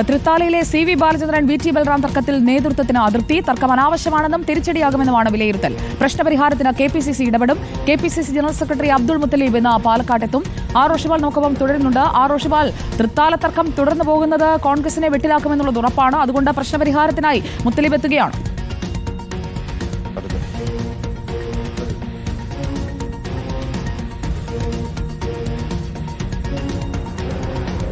തൃത്താലയിലെ C V Balachandran V T Balram തർക്കത്തിൽ നേതൃത്വത്തിന് അതിർത്തി. തർക്കം അനാവശ്യമാണെന്നും തിരിച്ചടിയാകുമെന്നുമാണ് വിലയിരുത്തൽ. പ്രശ്നപരിഹാരത്തിന് കെ പി സി സി ഇടപെടും. K P C C general secretary Abdul Muthaleeb ഇന്ന് പാലക്കാട്ടെത്തും ആർ റോഷിപാൽ നോക്കവും തുടരുന്നുണ്ട്. ആർ റോഷിപാൽ തൃത്താല തർക്കം തുടർന്നു പോകുന്നത് കോൺഗ്രസിനെ വെട്ടിലാക്കുമെന്നുള്ളത് ഉറപ്പാണ്. അതുകൊണ്ട് പ്രശ്നപരിഹാരത്തിനായി മുത്തലീബ് എത്തുകയാണ്.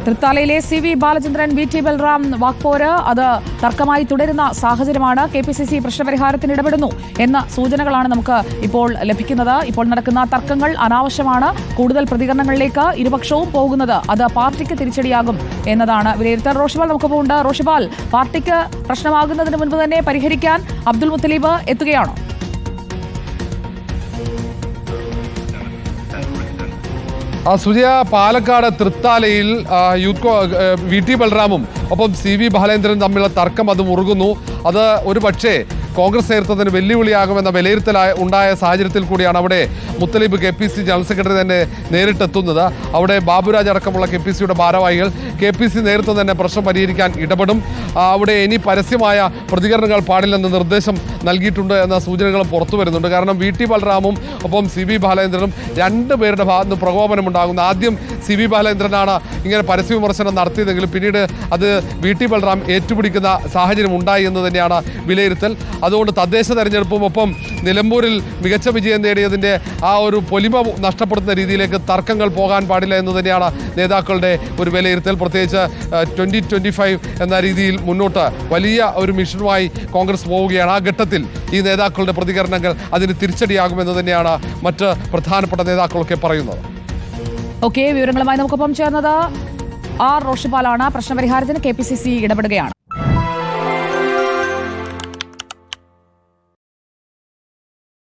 തൃത്താലയിലെ C V Balachandran V T Balram വാക്പോര് അത് തർക്കമായി തുടരുന്ന സാഹചര്യമാണ് കെ പി സി സി പ്രശ്നപരിഹാരത്തിന് ഇടപെടുന്നു എന്ന സൂചനകളാണ് നമുക്ക് ഇപ്പോൾ ലഭിക്കുന്നത്. ഇപ്പോൾ നടക്കുന്ന തർക്കങ്ങൾ അനാവശ്യമാണ്. കൂടുതൽ പ്രതികരണങ്ങളിലേക്ക് ഇരുപക്ഷവും പോകുന്നത്. അത് പാർട്ടിക്ക് തിരിച്ചടിയാകും എന്നതാണ് വിലയിരുത്തൽ. റോഷിബാൽ നമുക്കൊപ്പം ഉണ്ട് റോഷിബാൽ പാർട്ടിക്ക് പ്രശ്നമാകുന്നതിന് മുൻപ് തന്നെ പരിഹരിക്കാൻ അബ്ദുൽ മുത്തലീബ് എത്തുകയാണോ? ആ സുജയ പാലക്കാട് തൃത്താലയിൽ യൂത്ത് വി ടി ബലറാമും ഒപ്പം സി വി ബാലേന്ദ്രൻ തമ്മിലുള്ള തർക്കം അത് മുറുകുന്നു. അത് ഒരു പക്ഷേ കോൺഗ്രസ് നേതൃത്വത്തിന് വെല്ലുവിളിയാകുമെന്ന വിലയിരുത്തൽ ഉണ്ടായ സാഹചര്യത്തിൽ കൂടിയാണ് അവിടെ Muthaleeb K P C general secretary തന്നെ നേരിട്ടെത്തുന്നത്. അവിടെ ബാബുരാജ് അടക്കമുള്ള കെ പി സിയുടെ ഭാരവാഹികൾ കെ പി സി നേതൃത്വം തന്നെ പ്രശ്നം പരിഹരിക്കാൻ ഇടപെടും. അവിടെ ഇനി പരസ്യമായ പ്രതികരണങ്ങൾ പാടില്ലെന്ന് നിർദ്ദേശം നൽകിയിട്ടുണ്ട് എന്ന സൂചനകളും പുറത്തു വരുന്നുണ്ട്. കാരണം വി ടി ബലറാമും ഒപ്പം സി വി ബാലേന്ദ്രനും രണ്ട് പേരുടെ ഭാഗത്ത് പ്രകോപനമുണ്ടാകുന്നു ആദ്യം സി വി ബാലേന്ദ്രനാണ് ഇങ്ങനെ പരസ്യ വിമർശനം നടത്തിയതെങ്കിലും പിന്നീട് അത് വി ടി ബലറാം ഏറ്റുപിടിക്കുന്ന സാഹചര്യം ഉണ്ടായി എന്ന് തന്നെയാണ് വിലയിരുത്തൽ. അതുകൊണ്ട് തദ്ദേശ തെരഞ്ഞെടുപ്പും ഒപ്പം നിലമ്പൂരിൽ മികച്ച വിജയം നേടിയതിന്റെ ആ ഒരു പൊലിമ നഷ്ടപ്പെടുത്തുന്ന രീതിയിലേക്ക് തർക്കങ്ങൾ പോകാൻ പാടില്ല എന്ന് തന്നെയാണ് നേതാക്കളുടെ ഒരു വിലയിരുത്തൽ. പ്രത്യേകിച്ച് ട്വന്റി ട്വന്റി ഫൈവ് എന്ന രീതിയിൽ മുന്നോട്ട് വലിയ ഒരു മിഷനുമായി കോൺഗ്രസ് പോവുകയാണ്. ആ ഘട്ടത്തിൽ ഈ നേതാക്കളുടെ പ്രതികരണങ്ങൾ അതിന് തിരിച്ചടിയാകുമെന്ന് തന്നെയാണ് മറ്റ് പ്രധാനപ്പെട്ട നേതാക്കളൊക്കെ പറയുന്നത്. ഓക്കെ വിവരങ്ങളുമായി നമുക്കൊപ്പം ചേർന്നത് ആർ. റോഷിപാലാണ് പ്രശ്നപരിഹാരത്തിന് കെ പി സി സി ഇടപെടുകയാണ്.